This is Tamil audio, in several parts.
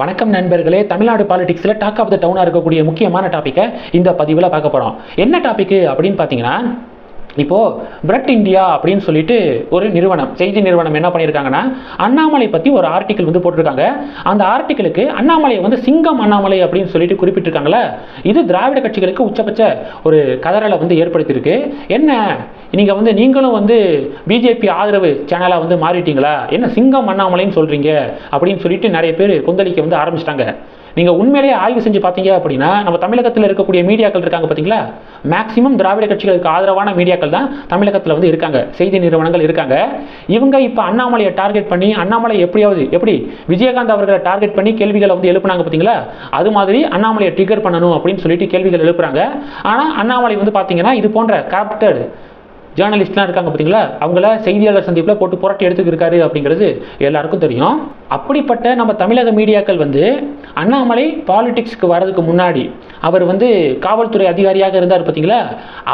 வணக்கம் நண்பர்களே. தமிழ்நாடு பாலிடிக்ஸில் டாக் ஆஃப் த டவுனாக இருக்கக்கூடிய முக்கியமான டாப்பிக்கை இந்த பதிவில் பார்க்க போகிறோம் என்ன டாபிக் அப்படின்னு பார்த்தீங்கன்னா இப்போது பிரெட் இந்தியா அப்படின்னு சொல்லிட்டு ஒரு நிறுவனம் செய்தி நிறுவனம் என்ன பண்ணியிருக்காங்கன்னா அண்ணாமலை பற்றி ஒரு ஆர்டிக்கல் வந்து போட்டிருக்காங்க. அந்த ஆர்டிக்கலுக்கு அண்ணாமலையை வந்து சிங்கம் அண்ணாமலை அப்படின்னு சொல்லிட்டு குறிப்பிட்டிருக்காங்களே இது திராவிட கட்சிகளுக்கு உச்சபட்ச ஒரு கதறலை வந்து ஏற்படுத்தியிருக்கு. என்ன? நீங்கள் வந்து நீங்களும் வந்து பிஜேபி ஆதரவு சேனலாக வந்து மாறிட்டீங்களா? என்ன சிங்கம் அண்ணாமலைன்னு சொல்கிறீங்க அப்படின்னு சொல்லிட்டு நிறைய பேர் கொந்தளிக்க வந்து ஆரம்பிச்சிட்டாங்க. நீங்கள் உண்மையிலேயே ஆய்வு செஞ்சு பார்த்தீங்க அப்படின்னா நம்ம தமிழகத்தில் இருக்கக்கூடிய மீடியாக்கள் இருக்காங்க பார்த்தீங்களா? மேக்சிமம் திராவிட கட்சிகளுக்கு ஆதரவான மீடியாக்கள் தான் தமிழகத்தில் வந்து இருக்காங்க. செய்தி நிறுவனங்கள் இருக்காங்க. இவங்க இப்போ அண்ணாமலையை டார்கெட் பண்ணி அண்ணாமலை எப்படியாவது எப்படி? விஜயகாந்த் அவர்களை டார்கெட் பண்ணி கேள்விகளை வந்து எழுப்புனாங்க பார்த்தீங்களா? அது மாதிரி அண்ணாமலையை ட்ரிகர் பண்ணணும் அப்படின்னு சொல்லிட்டு கேள்விகள் எழுப்புறாங்க. ஆனால் அண்ணாமலை வந்து பார்த்தீங்கன்னா இது போன்ற கரப்டட் ஜேர்னலிஸ்ட்லாம் இருக்காங்க பார்த்தீங்களா அவங்கள செய்தியாளர் சந்திப்பில் போட்டு புரட்டி எடுத்துக்கிருக்காரு அப்படிங்கிறது எல்லாருக்கும் தெரியும். அப்படிப்பட்ட நம்ம தமிழக மீடியாக்கள் வந்து அண்ணாமலை பாலிடிக்ஸ்க்கு வர்றதுக்கு முன்னாடி அவர் வந்து காவல்துறை அதிகாரியாக இருந்தார் பார்த்தீங்களா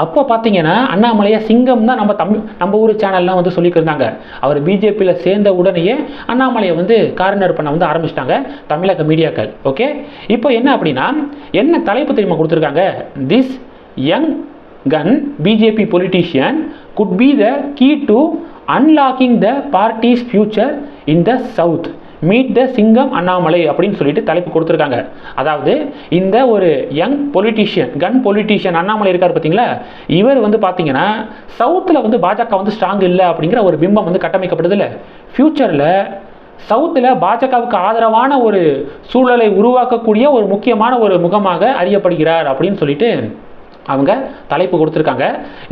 அப்போ பார்த்தீங்கன்னா அண்ணாமலையை சிங்கம் தான் நம்ம தமிழ் நம்ம ஊர் சேனல்லாம் வந்து சொல்லிக்கிருந்தாங்க அவர் பிஜேபியில் சேர்ந்த உடனேயே அண்ணாமலையை வந்து கார்னர் பண்ண வந்து ஆரம்பிச்சிட்டாங்க தமிழக மீடியாக்கள். ஓகே இப்போ என்ன அப்படின்னா என்ன தலைப்பு தெரியுமா கொடுத்துருக்காங்க? This young gun BJP politician could be the key to unlocking the party's future in the south. Meet the Singam Annamalai அப்படின்னு சொல்லிட்டு தலைப்பு கொடுத்துருக்காங்க. அதாவது இந்த ஒரு young politician gun politician Annamalai இருக்கார் பார்த்தீங்களா? இவர் வந்து பார்த்தீங்கன்னா சவுத்தில் வந்து பாஜக வந்து ஸ்ட்ராங் இல்லை அப்படிங்கிற ஒரு பிம்பம் வந்து கட்டமைக்கப்படுது இல்லை. ஃப்யூச்சரில் சவுத்தில் பாஜகவுக்கு ஆதரவான ஒரு சூழலை உருவாக்கக்கூடிய ஒரு முக்கியமான ஒரு முகமாக அறியப்படுகிறார் அப்படின்னு சொல்லிட்டு அவங்க தலைப்பு கொடுத்துருக்காங்க.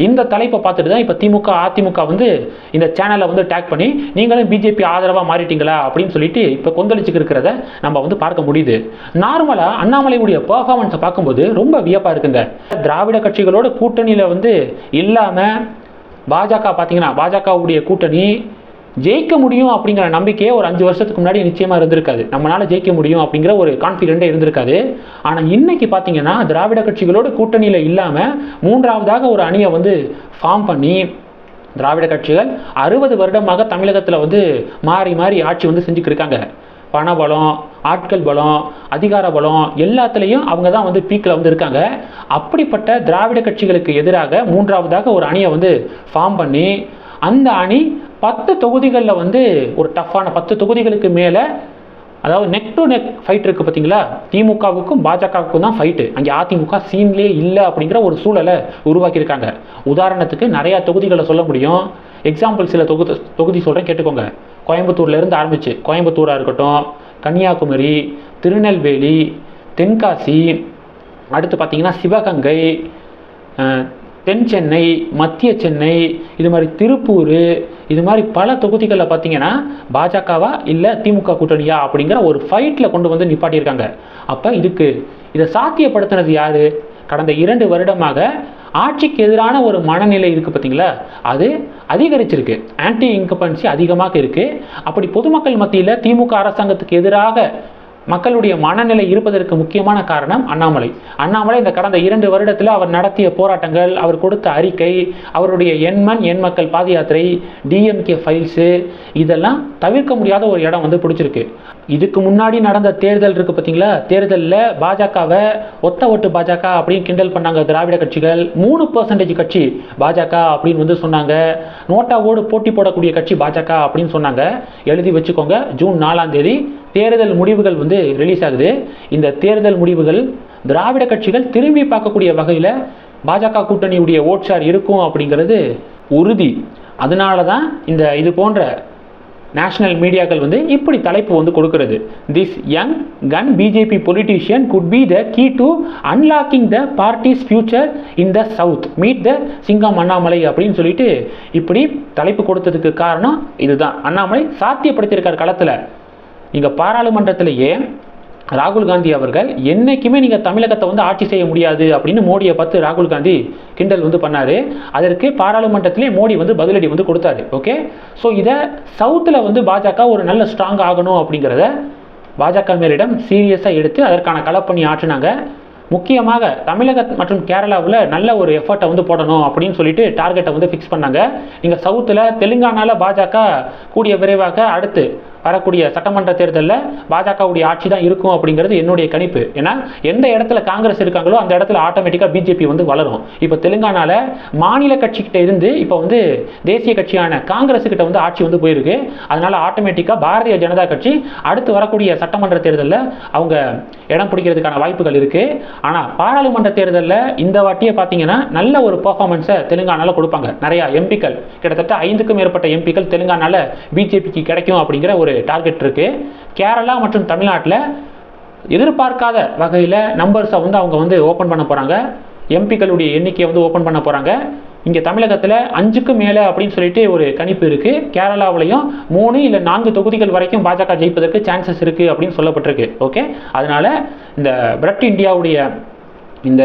இந்த தலைப்பை பார்த்துட்டு தான் இப்போ திமுக அதிமுக வந்து இந்த சேனலை வந்து டேக் பண்ணி நீங்களும் பிஜேபி ஆதரவாக மாறிட்டீங்களா? அப்படின்னு சொல்லிட்டு இப்போ கொந்தளிச்சுக்கு இருக்கிறத நம்ம வந்து பார்க்க முடியுது. நார்மலாக அண்ணாமலையுடைய பர்ஃபார்மன்ஸை பார்க்கும்போது ரொம்ப வியப்பாக இருக்குங்க. திராவிட கட்சிகளோட கூட்டணியில் வந்து இல்லாமல் பாஜக பார்த்தீங்கன்னா பாஜகவுடைய கூட்டணி ஜெயிக்க முடியும் அப்படிங்கிற நம்பிக்கையே ஒரு அஞ்சு வருஷத்துக்கு முன்னாடி நிச்சயமாக இருந்திருக்காது. நம்மளால் ஜெயிக்க முடியும் அப்படிங்கிற ஒரு கான்ஃபிடென்ட்டே இருந்திருக்காது. ஆனால் இன்னைக்கு பார்த்தீங்கன்னா திராவிட கட்சிகளோட கூட்டணியில் இல்லாமல் மூன்றாவதாக ஒரு அணியை வந்து ஃபார்ம் பண்ணி திராவிட கட்சிகள் அறுபது வருடமாக தமிழகத்தில் வந்து மாறி மாறி ஆட்சி வந்து செஞ்சுக்கிட்டு இருக்காங்க. பணபலம் ஆட்கள் பலம் அதிகார பலம் எல்லாத்துலேயும் அவங்க தான் வந்து பீக்கில் வந்து இருக்காங்க. அப்படிப்பட்ட திராவிட கட்சிகளுக்கு எதிராக மூன்றாவதாக ஒரு அணியை வந்து ஃபார்ம் பண்ணி அந்த அணி பத்து தொகுதிகளில் வந்து ஒரு டஃப்பான பத்து தொகுதிகளுக்கு மேலே அதாவது நெக் டு நெக் ஃபைட் இருக்குது பார்த்தீங்களா திமுகவுக்கும் பாஜகவுக்கும் தான் ஃபைட்டு அங்கே அதிமுக சீன்லேயே இல்லை அப்படிங்கிற ஒரு சூழலை உருவாக்கியிருக்காங்க. உதாரணத்துக்கு நிறையா தொகுதிகளை சொல்ல முடியும். எக்ஸாம்பிள் சில தொகுதி தொகுதி சொல்கிறேன் கேட்டுக்கோங்க. கோயம்புத்தூர்லேருந்து ஆரம்பிச்சு கோயம்புத்தூராக இருக்கட்டும் கன்னியாகுமரி திருநெல்வேலி தென்காசி அடுத்து பார்த்தீங்கன்னா சிவகங்கை தென் சென்னை மத்திய சென்னை இது மாதிரி திருப்பூர் இது மாதிரி பல தொகுதிகளில் பார்த்தீங்கன்னா பாஜகவா இல்லை திமுக கூட்டணியா அப்படிங்கிற ஒரு ஃபைட்டில் கொண்டு வந்து நிப்பாட்டியிருக்காங்க. அப்போ இதுக்கு இதை சாத்தியப்படுத்தினது யார்? கடந்த இரண்டு வருடமாக ஆட்சிக்கு எதிரான ஒரு மனநிலை இருக்குது பார்த்தீங்களா அது அதிகரிச்சிருக்கு. ஆன்டி இன்கம்பன்சி அதிகமாக இருக்குது அப்படி பொதுமக்கள் மத்தியில் திமுக அரசாங்கத்துக்கு எதிராக மக்களுடைய மனநிலை இருப்பதற்கு முக்கியமான காரணம் அண்ணாமலை. அண்ணாமலை இந்த கடந்த இரண்டு வருடத்தில் அவர் நடத்திய போராட்டங்கள் அவர் கொடுத்த அறிக்கை அவருடைய எண்மண் எண் மக்கள் பாத யாத்திரை டிஎம்கே ஃபைல்ஸு இதெல்லாம் தவிர்க்க முடியாத ஒரு இடம் வந்து பிடிச்சிருக்கு. இதுக்கு முன்னாடி நடந்த தேர்தல் இருக்குது பார்த்தீங்களா தேர்தலில் பாஜகவை ஒத்த ஓட்டு பாஜக அப்படின்னு கிண்டல் பண்ணாங்க திராவிட கட்சிகள். மூணு பர்சன்டேஜ் கட்சி பாஜக அப்படின்னு வந்து சொன்னாங்க. நோட்டாவோடு போட்டி போடக்கூடிய கட்சி பாஜக அப்படின்னு சொன்னாங்க. எழுதி வச்சுக்கோங்க ஜூன் நாலாம் தேதி தேர்தல் முடிவுகள் வந்து ரிலீஸ் ஆகுது. இந்த தேர்தல் முடிவுகள் திராவிட கட்சிகள் திரும்பி பார்க்கக்கூடிய வகையில் பாஜக கூட்டணியுடைய ஓட்சார் இருக்கும் அப்படிங்கிறது உறுதி. அதனால தான் இந்த இது போன்ற நேஷனல் மீடியாக்கள் வந்து இப்படி தலைப்பு வந்து கொடுக்கிறது. This young gun BJP politician could be the key to unlocking the party's future in the south meet the Singam Annamalai அப்படின்னு சொல்லிட்டு இப்படி தலைப்பு கொடுத்ததுக்கு காரணம் இதுதான். அண்ணாமலை சாத்தியப்படுத்தியிருக்கார் களத்தில். நீங்கள் பாராளுமன்றத்திலேயே ராகுல் காந்தி அவர்கள் என்றைக்குமே நீங்கள் தமிழகத்தை வந்து ஆட்சி செய்ய முடியாது அப்படின்னு மோடியை பார்த்து ராகுல் காந்தி கிண்டல் வந்து பண்ணார். அதற்கு பாராளுமன்றத்திலே மோடி வந்து பதிலடி வந்து கொடுத்தாரு. ஓகே ஸோ இதை சவுத்தில் வந்து பாஜக ஒரு நல்ல ஸ்ட்ராங் ஆகணும் அப்படிங்கிறத பாஜக மேலிடம் சீரியஸாக எடுத்து அதற்கான களப்பணி ஆற்றினாங்க. முக்கியமாக தமிழக மற்றும் கேரளாவில் நல்ல ஒரு எஃபர்ட்டை வந்து போடணும் அப்படின்னு சொல்லிட்டு டார்கெட்டை வந்து ஃபிக்ஸ் பண்ணாங்க. நீங்கள் சவுத்தில் தெலுங்கானாவில் பாஜக கூடிய விரைவாக அடுத்து வரக்கூடிய சட்டமன்ற தேர்தலில் பாஜகவுடைய ஆட்சி தான் இருக்கும் அப்படிங்கிறது என்னுடைய கணிப்பு. ஏன்னா எந்த இடத்துல காங்கிரஸ் இருக்காங்களோ அந்த இடத்துல ஆட்டோமேட்டிக்காக பிஜேபி வந்து வளரும். இப்போ தெலுங்கானால மாநில கட்சிக்கிட்ட இருந்து இப்போ வந்து தேசிய கட்சியான காங்கிரஸ் கிட்ட வந்து ஆட்சி வந்து போயிருக்கு. அதனால ஆட்டோமேட்டிக்காக பாரதிய ஜனதா கட்சி அடுத்து வரக்கூடிய சட்டமன்ற தேர்தலில் அவங்க இடம் பிடிக்கிறதுக்கான வாய்ப்புகள் இருக்கு. ஆனால் பாராளுமன்ற தேர்தலில் இந்த வாட்டியை பார்த்தீங்கன்னா நல்ல ஒரு பர்ஃபார்மன்ஸை தெலுங்கானால கொடுப்பாங்க. நிறைய எம்பிக்கள். கிட்டத்தட்ட ஐந்துக்கும் மேற்பட்ட எம்பிக்கள் தெலுங்கானால பிஜேபிக்கு கிடைக்கும் அப்படிங்கிற ஒரு டார்கெட் இருக்குது கேரளா மற்றும் தமிழ்நாட்டில் எதிர்பார்க்காத வகையில் நம்பர்ஸை வந்து அவங்க வந்து ஓப்பன் பண்ண போகிறாங்க எம்பிக்களுடைய எண்ணிக்கையை வந்து ஓப்பன் பண்ண போகிறாங்க இங்கே தமிழகத்தில் அஞ்சுக்கு மேலே அப்படின்னு சொல்லிட்டு ஒரு கணிப்பு இருக்குது கேரளாவிலையும் மூணு இல்லை நான்கு தொகுதிகள் வரைக்கும் பாஜக ஜெயிப்பதற்கு சான்சஸ் இருக்குது அப்படின்னு சொல்லப்பட்டிருக்கு. ஓகே அதனால் இந்த பிரட் இந்தியாவுடைய இந்த